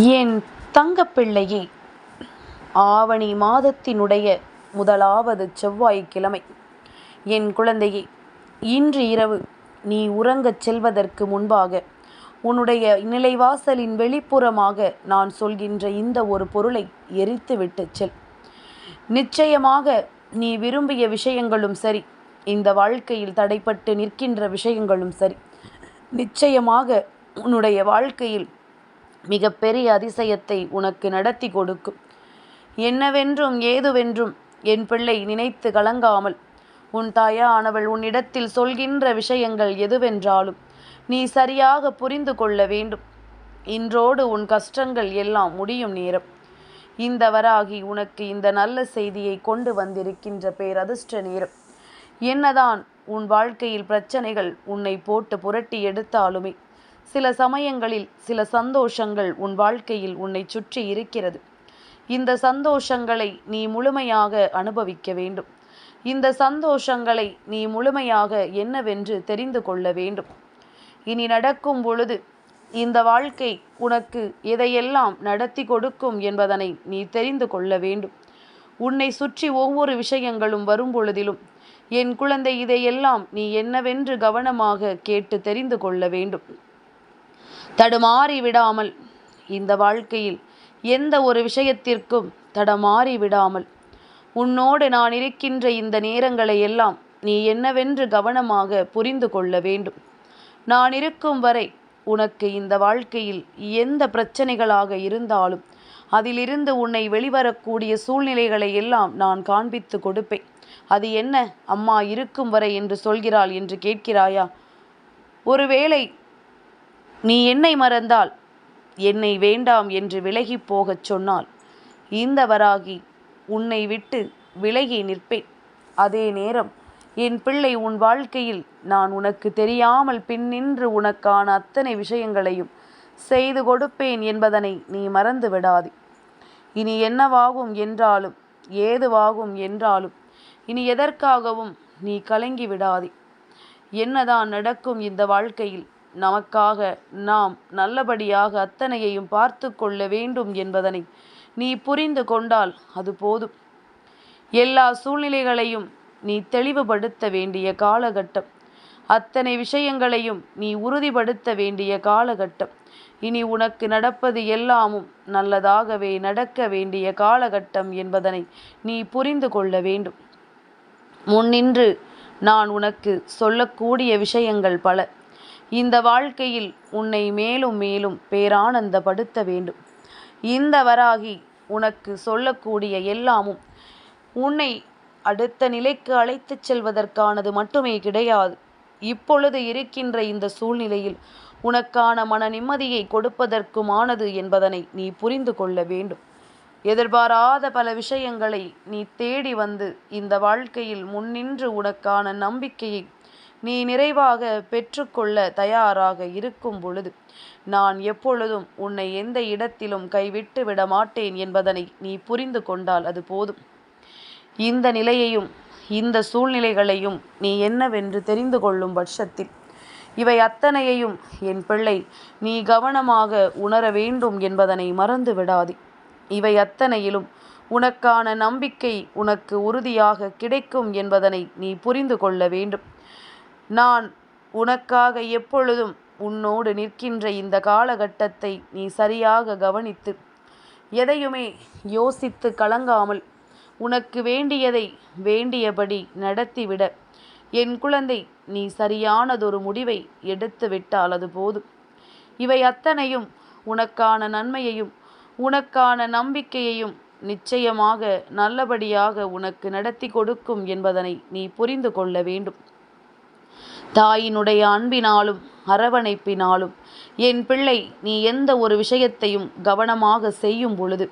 என் தங்கப்பிள்ளையே ஆவணி மாதத்தினுடைய முதலாவது செவ்வாய்க்கிழமை. என் குழந்தையே இன்று இரவு நீ உறங்கச் செல்வதற்கு முன்பாக உன்னுடைய நிலைவாசலின் வெளிப்புறமாக நான் சொல்கின்ற இந்த ஒரு பொருளை எரித்துவிட்டு செல். நிச்சயமாக நீ விரும்பிய விஷயங்களும் சரி இந்த வாழ்க்கையில் தடைப்பட்டு நிற்கின்ற விஷயங்களும் சரி. நிச்சயமாக உன்னுடைய வாழ்க்கையில் மிகப்பெரிய அதிசயத்தை உனக்கு நடத்தி கொடுக்கும். என்னவென்றும் ஏதுவென்றும் என் பிள்ளை நினைத்து கலங்காமல் உன் தாயானவள் உன்னிடத்தில் சொல்கின்ற விஷயங்கள் எதுவென்றாலும் நீ சரியாக புரிந்து கொள்ள வேண்டும். இன்றோடு உன் கஷ்டங்கள் எல்லாம் முடியும் நேரம். இந்த வராகி உனக்கு இந்த நல்ல செய்தியை கொண்டு வந்திருக்கின்ற பேரதிர்ஷ்ட நேரம். என்னதான் உன் வாழ்க்கையில் பிரச்சனைகள் உன்னை போட்டு புரட்டி எடுத்தாலுமே சில சமயங்களில் சில சந்தோஷங்கள் உன் வாழ்க்கையில் உன்னை சுற்றி இருக்கிறது. இந்த சந்தோஷங்களை நீ முழுமையாக அனுபவிக்க வேண்டும். இந்த சந்தோஷங்களை நீ முழுமையாக என்னவென்று தெரிந்து கொள்ள வேண்டும். இனி நடக்கும் பொழுது இந்த வாழ்க்கை உனக்கு எதையெல்லாம் நடத்தி கொடுக்கும் என்பதனை நீ தெரிந்து கொள்ள வேண்டும். உன்னை சுற்றி ஒவ்வொரு விஷயங்களும் வரும் பொழுதிலும் என் குழந்தை இதையெல்லாம் நீ என்னவென்று கவனமாக கேட்டு தெரிந்து கொள்ள வேண்டும். தடுமாறி விடாமல். இந்த வாழ்க்கையில் எந்த ஒரு விஷயத்திற்கும் தடமாறி விடாமல். உன்னோடு நான் இருக்கின்ற இந்த நேரங்களை எல்லாம் நீ என்னவென்று கவனமாக புரிந்து கொள்ள வேண்டும். நான் இருக்கும் வரை உனக்கு இந்த வாழ்க்கையில் எந்த பிரச்சனைகளாக இருந்தாலும் அதிலிருந்து உன்னை வெளிவரக்கூடிய சூழ்நிலைகளை எல்லாம் நான் காண்பித்து கொடுப்பேன். அது என்ன அம்மா இருக்கும் வரை என்று சொல்கிறாள் என்று கேட்கிறாயா? ஒருவேளை நீ என்னை மறந்தால் என்னை வேண்டாம் என்று விலகி போகச் சொன்னால் இந்த வராகி உன்னை விட்டு விலகி நிற்பேன். அதே நேரம் என் பிள்ளை உன் வாழ்க்கையில் நான் உனக்கு தெரியாமல் பின்னின்று உனக்கான அத்தனை விஷயங்களையும் செய்து கொடுப்பேன் என்பதனை நீ மறந்து விடாது. இனி என்னவாகும் என்றாலும் ஏதுவாகும் என்றாலும் இனி எதற்காகவும் நீ கலங்கி விடாதே. என்னதான் நடக்கும் இந்த வாழ்க்கையில் நமக்காக நாம் நல்லபடியாக அத்தனையையும் பார்த்து கொள்ள வேண்டும் என்பதனை நீ புரிந்து கொண்டால் அது போதும். எல்லா சூழ்நிலைகளையும் நீ தெளிவுபடுத்த வேண்டிய காலகட்டம். அத்தனை விஷயங்களையும் நீ உறுதிப்படுத்த வேண்டிய காலகட்டம். இனி உனக்கு நடப்பது எல்லாமும் நல்லதாகவே நடக்க வேண்டிய காலகட்டம் என்பதனை நீ புரிந்து கொள்ள வேண்டும். முன்னின்று நான் உனக்கு சொல்லக்கூடிய விஷயங்கள் பல. இந்த வாழ்க்கையில் உன்னை மேலும் மேலும் பேரானந்தப்படுத்த வேண்டும். இந்த வராகி உனக்கு சொல்லக்கூடிய எல்லாமும் உன்னை அடுத்த நிலைக்கு அழைத்துச் செல்வதற்கானது மட்டுமே கிடையாது. இப்பொழுது இருக்கின்ற இந்த சூழ்நிலையில் உனக்கான மன நிம்மதியை கொடுப்பதற்குமானது என்பதனை நீ புரிந்து கொள்ள வேண்டும். எதிர்பாராத பல விஷயங்களை நீ தேடி வந்து இந்த வாழ்க்கையில் முன்னின்று உனக்கான நம்பிக்கையை நீ நிறைவாக பெற்றுக்கொள்ள தயாராக இருக்கும் பொழுது நான் எப்பொழுதும் உன்னை எந்த இடத்திலும் கைவிட்டு விட மாட்டேன் என்பதனை நீ புரிந்து கொண்டால் அது போதும். இந்த நிலையையும் இந்த சூழ்நிலைகளையும் நீ என்னவென்று தெரிந்து கொள்ளும் பட்சத்தில் இவை அத்தனையையும் என் பிள்ளை நீ கவனமாக உணர வேண்டும் என்பதனை மறந்து விடாதே. இவை அத்தனையிலும் உனக்கான நம்பிக்கை உனக்கு உறுதியாக கிடைக்கும் என்பதனை நீ புரிந்து கொள்ள வேண்டும். நான் உனக்காக எப்பொழுதும் உன்னோடு நிற்கின்ற இந்த காலகட்டத்தை நீ சரியாக கவனித்து எதையுமே யோசித்து கலங்காமல் உனக்கு வேண்டியதை வேண்டியபடி நடத்திவிட. என் குழந்தை நீ சரியானதொரு முடிவை எடுத்து விட்டால் அது போதும் இவை அத்தனையும் உனக்கான நன்மையையும் உனக்கான நம்பிக்கையையும் நிச்சயமாக நல்லபடியாக உனக்கு நடத்தி கொடுக்கும் என்பதனை நீ புரிந்து கொள்ள வேண்டும். தாயினுடைய அன்பினாலும் அரவணைப்பினாலும் என் பிள்ளை நீ எந்த ஒரு விஷயத்தையும் கவனமாக செய்யும் பொழுது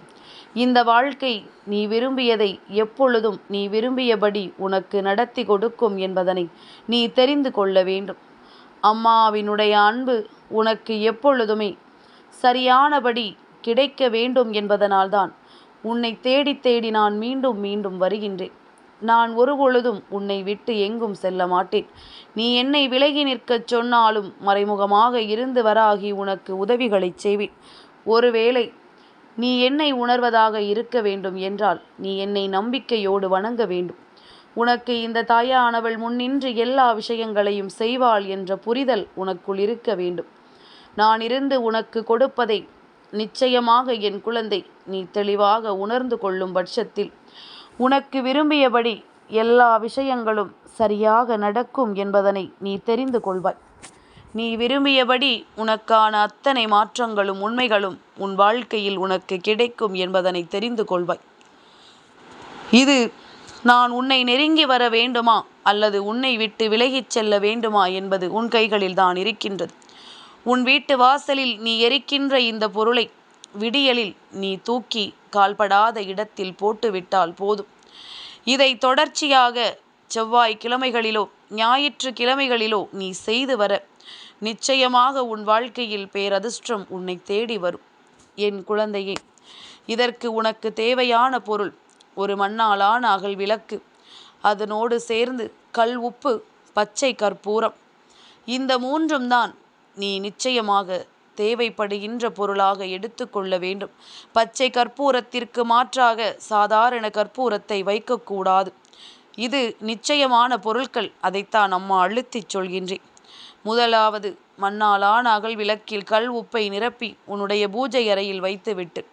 இந்த வாழ்க்கை நீ விரும்பியதை எப்பொழுதும் நீ விரும்பியபடி உனக்கு நடத்தி கொடுக்கும் என்பதனை நீ தெரிந்து கொள்ள வேண்டும். அம்மாவினுடைய அன்பு உனக்கு எப்பொழுதுமே சரியானபடி கிடைக்க வேண்டும் என்பதனால்தான் உன்னை தேடி தேடி நான் மீண்டும் மீண்டும் வருகின்றேன். நான் ஒருபொழுதும் உன்னை விட்டு எங்கும் செல்ல மாட்டேன். நீ என்னை விலகி நிற்கச் சொன்னாலும் மறைமுகமாக இருந்து வராகி உனக்கு உதவிகளைச் செய்வேன். ஒருவேளை நீ என்னை உணர்வதாக இருக்க வேண்டும் என்றால் நீ என்னை நம்பிக்கையோடு வணங்க வேண்டும். உனக்கு இந்த தாயானவள் முன்னின்று எல்லா விஷயங்களையும் செய்வாள் என்ற புரிதல் உனக்குள் இருக்க வேண்டும். நான் இருந்து உனக்கு கொடுப்பதை நிச்சயமாக என் குழந்தை நீ தெளிவாக உணர்ந்து கொள்ளும் பட்சத்தில் உனக்கு விரும்பியபடி எல்லா விஷயங்களும் சரியாக நடக்கும் என்பதனை நீ தெரிந்து கொள்வாய். நீ விரும்பியபடி உனக்கான அத்தனை மாற்றங்களும் உண்மைகளும் உன் வாழ்க்கையில் உனக்கு கிடைக்கும் என்பதனை தெரிந்து கொள்வாய். இது நான் உன்னை நெருங்கி வர வேண்டுமா அல்லது உன்னை விட்டு விலகிச் செல்ல வேண்டுமா என்பது உன் கைகளில் தான் இருக்கின்றது. உன் வீட்டு வாசலில் நீ எரிக்கின்ற இந்த பொருளை விடியலில் நீ தூக்கி கால்படாத இடத்தில் போட்டுவிட்டால் போதும். இதை தொடர்ச்சியாக செவ்வாய் கிழமைகளிலோ ஞாயிற்று கிழமைகளிலோ நீ செய்து வர. நிச்சயமாக உன் வாழ்க்கையில் பேரதிர்ஷ்டம் உன்னை தேடி வரும். என் குழந்தையே இதற்கு உனக்கு தேவையான பொருள் ஒரு மண்ணாலான அகல் விளக்கு. அதனோடு சேர்ந்து கல் உப்பு பச்சை கற்பூரம். இந்த மூன்றும் தான் நீ நிச்சயமாக தேவைப்படுகின்ற பொருளாக எடுத்துக்கொள்ள வேண்டும். பச்சை கற்பூரத்திற்கு மாற்றாக சாதாரண கற்பூரத்தை வைக்கக்கூடாது. இது நிச்சயமான பொருட்கள் அதைத்தான் அம்மா அழுத்திச் சொல்கின்றேன். முதலாவது மண்ணாலான அகல் விளக்கில் கல் உப்பை நிரப்பி உன்னுடைய பூஜை அறையில் வைத்துவிட்டு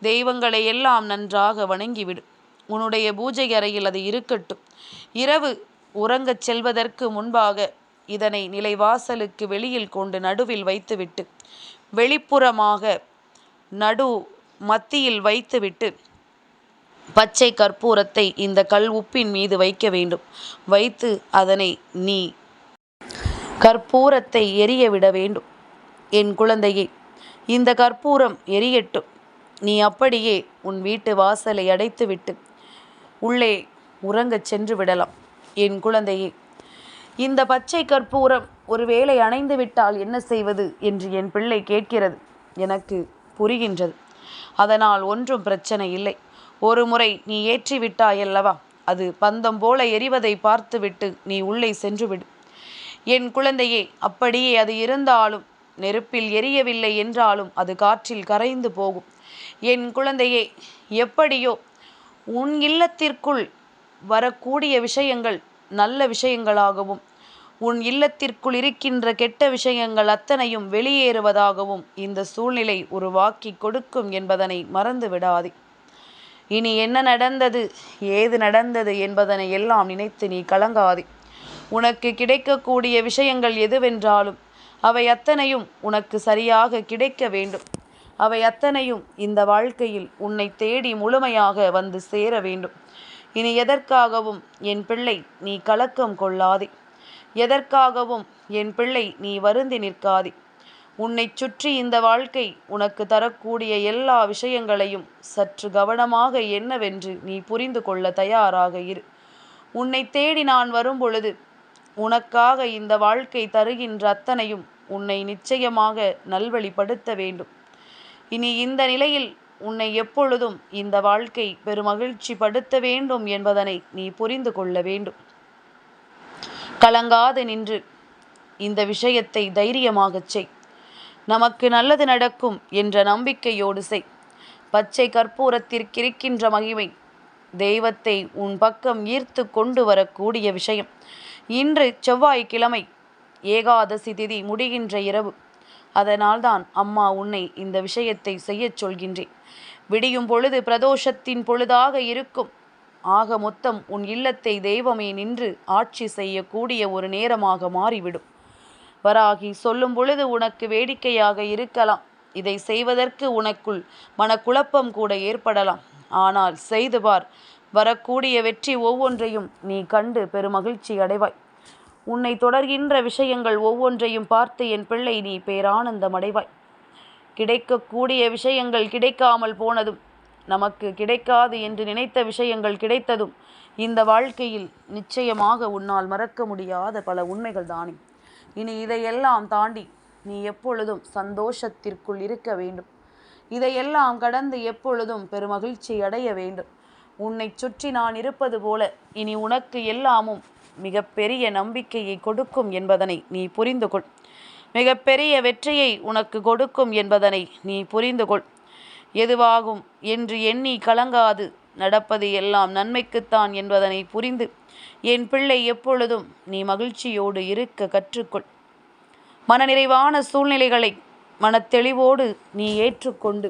தெய்வங்களை எல்லாம் நன்றாக வணங்கிவிடு. உன்னுடைய பூஜை அறையில் அது இருக்கட்டும். இரவு உறங்கச் செல்வதற்கு முன்பாக இதனை நிலைவாசலுக்கு வெளியில் கொண்டு நடுவில் வைத்துவிட்டு வெளிப்புறமாக நடு மத்தியில் வைத்துவிட்டு பச்சை கற்பூரத்தை இந்த கல் உப்பின் மீது வைக்க வேண்டும். வைத்து அதனை நீ கற்பூரத்தை எரிய விட வேண்டும். என் குழந்தையே இந்த கற்பூரம் எரியட்டும். நீ அப்படியே உன் வீட்டு வாசலை அடைத்துவிட்டு உள்ளே உறங்கச் சென்று விடலாம். என் குழந்தையே இந்த பச்சை கற்பூரம் ஒருவேளை அணைந்து விட்டால் என்ன செய்வது என்று என் பிள்ளை கேட்கிறது. எனக்கு புரிகின்றது. அதனால் ஒன்றும் பிரச்சனை இல்லை. ஒரு முறை நீ ஏற்றிவிட்டாயல்லவா அது பந்தம் போல எரிவதை பார்த்துவிட்டு நீ உள்ளே சென்றுவிடு என் குழந்தையே அப்படியே அது இருந்தாலும் நெருப்பில் எரியவில்லை என்றாலும் அது காற்றில் கரைந்து போகும். என் குழந்தையே எப்படியோ உன் இல்லத்திற்குள் வரக்கூடிய விஷயங்கள் நல்ல விஷயங்களாகவும் உன் இல்லத்திற்குள் இருக்கின்ற கெட்ட விஷயங்கள் அத்தனையும் வெளியேறுவதாகவும் இந்த சூழ்நிலை உருவாக்கி கொடுக்கும் என்பதனை மறந்து விடாதே. இனி என்ன நடந்தது ஏது நடந்தது என்பதனை எல்லாம் நினைத்து நீ கலங்காதே. உனக்கு கிடைக்கக்கூடிய விஷயங்கள் எதுவென்றாலும் அவை அத்தனையும் உனக்கு சரியாக கிடைக்க வேண்டும். அவை அத்தனையும் இந்த வாழ்க்கையில் உன்னை தேடி முழுமையாக வந்து சேர வேண்டும். இனி எதற்காகவும் என் பிள்ளை நீ கலக்கம் கொள்ளாதே. எதற்காகவும் என் பிள்ளை நீ வருந்தி நிற்காதே. உன்னை சுற்றி இந்த வாழ்க்கை உனக்கு தரக்கூடிய எல்லா விஷயங்களையும் சற்று கவனமாக என்னவென்று நீ புரிந்து கொள்ள தயாராக இரு. உன்னை தேடி நான் வரும்பொழுது உனக்காக இந்த வாழ்க்கை தருகின்ற அத்தனையும் உன்னை நிச்சயமாக நல்வழிப்படுத்த வேண்டும். இனி இந்த நிலையில் உன்னை எப்பொழுதும் இந்த வாழ்க்கை பெருமகிழ்ச்சி படுத்த வேண்டும் என்பதனை நீ புரிந்து கொள்ள வேண்டும். கலங்காது நின்று இந்த விஷயத்தை தைரியமாகச் செய். நமக்கு நல்லது நடக்கும் என்ற நம்பிக்கையோடு செய். பச்சை கற்பூரத்திற்கிருக்கின்ற மகிமை தெய்வத்தை உன் பக்கம் ஈர்த்து கொண்டு வரக்கூடிய விஷயம். இன்று செவ்வாய்க்கிழமை ஏகாதசி திதி முடிகின்ற இரவு அதனால்தான் அம்மா உன்னை இந்த விஷயத்தை செய்யச் சொல்கின்றேன். விடியும் பொழுது பிரதோஷத்தின் பொழுதாக இருக்கும். ஆக மொத்தம் உன் இல்லத்தை தெய்வமே நின்று ஆட்சி செய்யக்கூடிய ஒரு நேரமாக மாறிவிடும். வராகி சொல்லும் பொழுது உனக்கு வேடிக்கையாக இருக்கலாம். இதை செய்வதற்கு உனக்குள் மனக்குழப்பம் கூட ஏற்படலாம். ஆனால் செய்து பார் வரக்கூடிய வெற்றி ஒவ்வொன்றையும் நீ கண்டு பெருமகிழ்ச்சி அடைவாய். உன்னை தொடர்கின்ற விஷயங்கள் ஒவ்வொன்றையும் பார்த்து என் பிள்ளை நீ பேரானந்தம் அடைவாய் கிடைக்கக்கூடிய விஷயங்கள் கிடைக்காமல் போனதும் நமக்கு கிடைக்காது என்று நினைத்த விஷயங்கள் கிடைத்ததும் இந்த வாழ்க்கையில் நிச்சயமாக உன்னால் மறக்க முடியாத பல உண்மைகள் தானே. இனி இதையெல்லாம் தாண்டி நீ எப்பொழுதும் சந்தோஷத்திற்குள் இருக்க வேண்டும். இதையெல்லாம் கடந்து எப்பொழுதும் பெருமகிழ்ச்சி அடைய வேண்டும். உன்னை சுற்றி நான் இருப்பது போல இனி உனக்கு எல்லாமும் மிகப்பெரிய நம்பிக்கையை கொடுக்கும் என்பதனை நீ புரிந்து கொள் மிகப்பெரிய வெற்றியை உனக்கு கொடுக்கும் என்பதனை நீ புரிந்து கொள் எதுவாகும் என்று எண்ணி கலங்காது. நடப்பது எல்லாம் நன்மைக்குத்தான் என்பதனை புரிந்து என் பிள்ளை எப்பொழுதும் நீ மகிழ்ச்சியோடு இருக்க கற்றுக்கொள். மனநிறைவான சூழ்நிலைகளை மனத்தெளிவோடு நீ ஏற்றுக்கொண்டு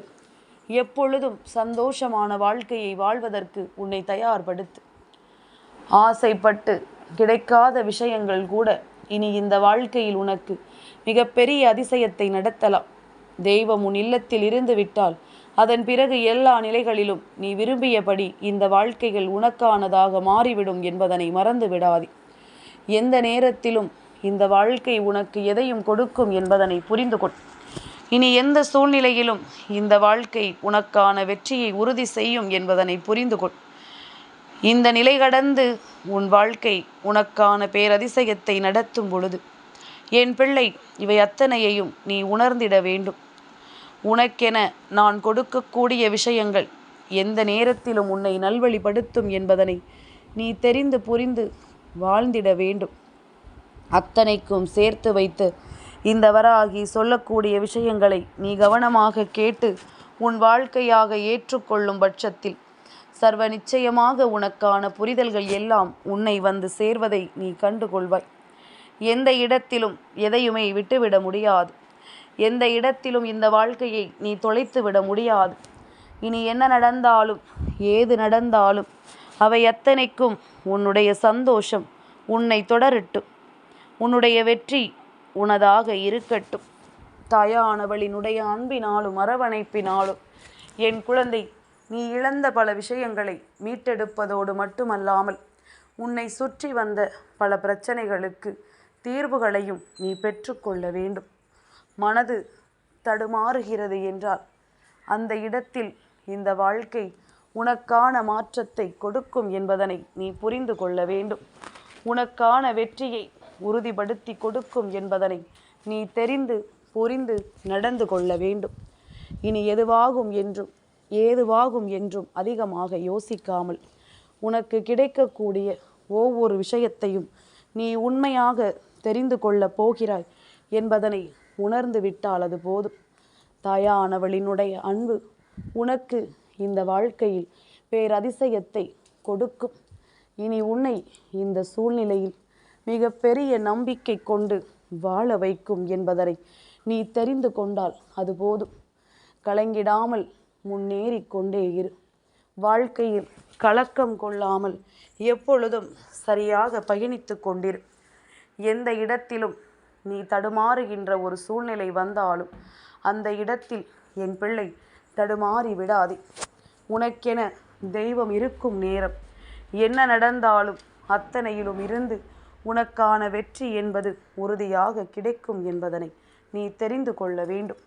எப்பொழுதும் சந்தோஷமான வாழ்க்கையை வாழ்வதற்கு உன்னை தயார்படுத்து. ஆசைப்பட்டு கிடைக்காத விஷயங்கள் கூட இனி இந்த வாழ்க்கையில் உனக்கு மிகப்பெரிய அதிசயத்தை நடத்தலாம். தெய்வம் உன் இல்லத்தில் இருந்து விட்டால் அதன் பிறகு எல்லா நிலைகளிலும் நீ விரும்பியபடி இந்த வாழ்க்கைகள் உனக்கானதாக மாறிவிடும் என்பதனை மறந்து விடாதே. எந்த நேரத்திலும் இந்த வாழ்க்கை உனக்கு எதையும் கொடுக்கும் என்பதனை புரிந்து கொள். இனி எந்த சூழ்நிலையிலும் இந்த வாழ்க்கை உனக்கான வெற்றியை உறுதி செய்யும் என்பதனை புரிந்து கொள். இந்த நிலை கடந்து உன் வாழ்க்கை உனக்கான பேரதிசயத்தை நடத்தும் பொழுது என் பிள்ளை இவை அத்தனையையும் நீ உணர்ந்திட வேண்டும். உனக்கென நான் கொடுக்கக்கூடிய விஷயங்கள் எந்த நேரத்திலும் உன்னை நல்வழிப்படுத்தும் என்பதனை நீ தெரிந்து புரிந்து வாழ்ந்திட வேண்டும். அத்தனைக்கும் சேர்த்து வைத்து இந்த வராகி சொல்லக்கூடிய விஷயங்களை நீ கவனமாக கேட்டு உன் வாழ்க்கையாக ஏற்றுக்கொள்ளும் பட்சத்தில் சர்வ நிச்சயமாக உனக்கான புரிதல்கள் எல்லாம் உன்னை வந்து சேர்வதை நீ கண்டுகொள்வாய். எந்த இடத்திலும் எதையுமே விட்டுவிட முடியாது. எந்த இடத்திலும் இந்த வாழ்க்கையை நீ தொலைத்து விட முடியாது. இனி என்ன நடந்தாலும் ஏது நடந்தாலும் அவை அத்தனைக்கும் உன்னுடைய சந்தோஷம் உன்னை தொடரட்டும். உன்னுடைய வெற்றி உனதாக இருக்கட்டும். தாயானவளினுடைய அன்பினாலும் அரவணைப்பினாலும் என் குழந்தை நீ இழந்த பல விஷயங்களை மீட்டெடுப்பதோடு மட்டுமல்லாமல் உன்னை சுற்றி வந்த பல பிரச்சனைகளுக்கு தீர்வுகளையும் நீ பெற்றுக்கொள்ள வேண்டும். மனது தடுமாறுகிறது என்றால் அந்த இடத்தில் இந்த வாழ்க்கை உனக்கான மாற்றத்தை கொடுக்கும் என்பதனை நீ புரிந்து கொள்ள வேண்டும். உனக்கான வெற்றியை உறுதிப்படுத்தி கொடுக்கும் என்பதனை நீ தெரிந்து புரிந்து நடந்து கொள்ள வேண்டும். இனி எதுவாகும் என்றும் ஏதுவாகும் என்றும் அதிகமாக யோசிக்காமல் உனக்கு கிடைக்கக்கூடிய ஒவ்வொரு விஷயத்தையும் நீ உண்மையாக தெரிந்து கொள்ளப் போகிறாய் என்பதனை உணர்ந்து விட்டால் அது போதும். தாயானவளினுடைய அன்பு உனக்கு இந்த வாழ்க்கையில் பேரதிசயத்தை கொடுக்கும். இனி உன்னை இந்த சூழ்நிலையில் மிக பெரிய நம்பிக்கை கொண்டு வாழ வைக்கும் என்பதனை நீ தெரிந்து கொண்டால் அது போதும். கலங்கிடாமல் முன்னேறி கொண்டே இரு. வாழ்க்கையில் கலக்கம் கொள்ளாமல் எப்பொழுதும் சரியாக பயணித்து கொண்டிரு. எந்த இடத்திலும் நீ தடுமாறுகின்ற ஒரு சூழ்நிலை வந்தாலும் அந்த இடத்தில் என் பிள்ளை தடுமாறி விடாதே. உனக்கென தெய்வம் இருக்கும் நேரம். என்ன நடந்தாலும் அத்தனையிலும் இருந்து உனக்கான வெற்றி என்பது உறுதியாக கிடைக்கும் என்பதனை நீ தெரிந்து கொள்ள வேண்டும்.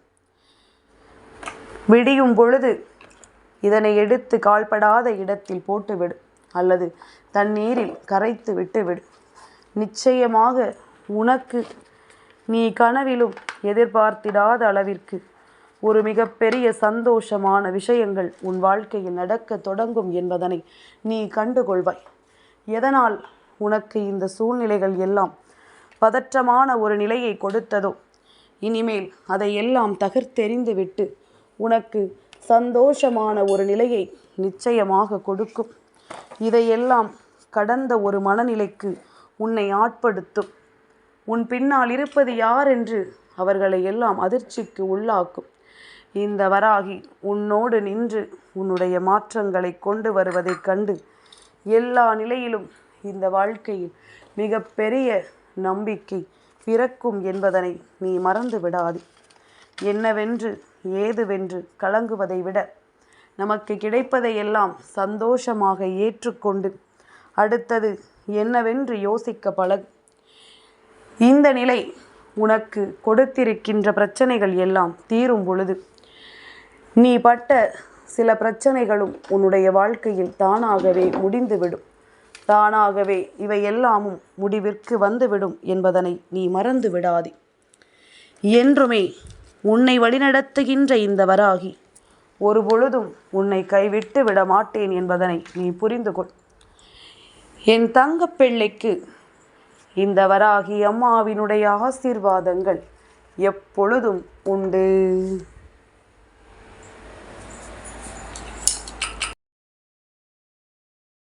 விடியும் பொழுது இதனை எடுத்து கால்படாத இடத்தில் போட்டுவிடு அல்லது தண்ணீரில் கரைத்து விட்டுவிடு. நிச்சயமாக உனக்கு நீ கனவிலும் எதிர்பார்த்திடாத அளவிற்கு ஒரு மிகப்பெரிய சந்தோஷமான விஷயங்கள் உன் வாழ்க்கையில் நடக்க தொடங்கும் என்பதனை நீ கண்டுகொள்வாய். எதனால் உனக்கு இந்த சூழ்நிலைகள் எல்லாம் பதற்றமான ஒரு நிலையை கொடுத்ததோ? இனிமேல் அதை எல்லாம் உனக்கு சந்தோஷமான ஒரு நிலையை நிச்சயமாக கொடுக்கும். இதையெல்லாம் கடந்த ஒரு மனநிலைக்கு உன்னை ஆட்படுத்தும். உன் பின்னால் இருப்பது யார் என்று அவர்களை எல்லாம் அதிர்ச்சிக்கு உள்ளாக்கும். இந்த வராகி உன்னோடு நின்று உன்னுடைய மாற்றங்களை கொண்டு வருவதைக் கண்டு எல்லா நிலையிலும் இந்த வாழ்க்கையில் மிக பெரிய நம்பிக்கை பிறக்கும் என்பதனை நீ மறந்து விடாதே என்னவென்று ஏதுவென்று கலங்குவதை விட நமக்கு கிடைப்பதையெல்லாம் சந்தோஷமாக ஏற்றுக்கொண்டு அடுத்தது என்னவென்று யோசிக்க பழகு. இந்த நிலை உனக்கு கொடுத்திருக்கின்ற பிரச்சனைகள் எல்லாம் தீரும் பொழுது நீ பட்ட சில பிரச்சனைகளும் உன்னுடைய வாழ்க்கையில் தானாகவே முடிந்துவிடும். தானாகவே இவை எல்லாமும் முடிவிற்கு வந்துவிடும் என்பதனை நீ மறந்து விடாதே என்றுமே உன்னை வழிநடத்துகின்ற இந்த வராகி. ஒரு பொழுதும் உன்னை கைவிட்டு விட மாட்டேன் என்பதனை நீ புரிந்து கொள் என் தங்கப்பிள்ளைக்கு இந்த வராகி அம்மாவினுடைய ஆசீர்வாதங்கள் எப்பொழுதும் உண்டு.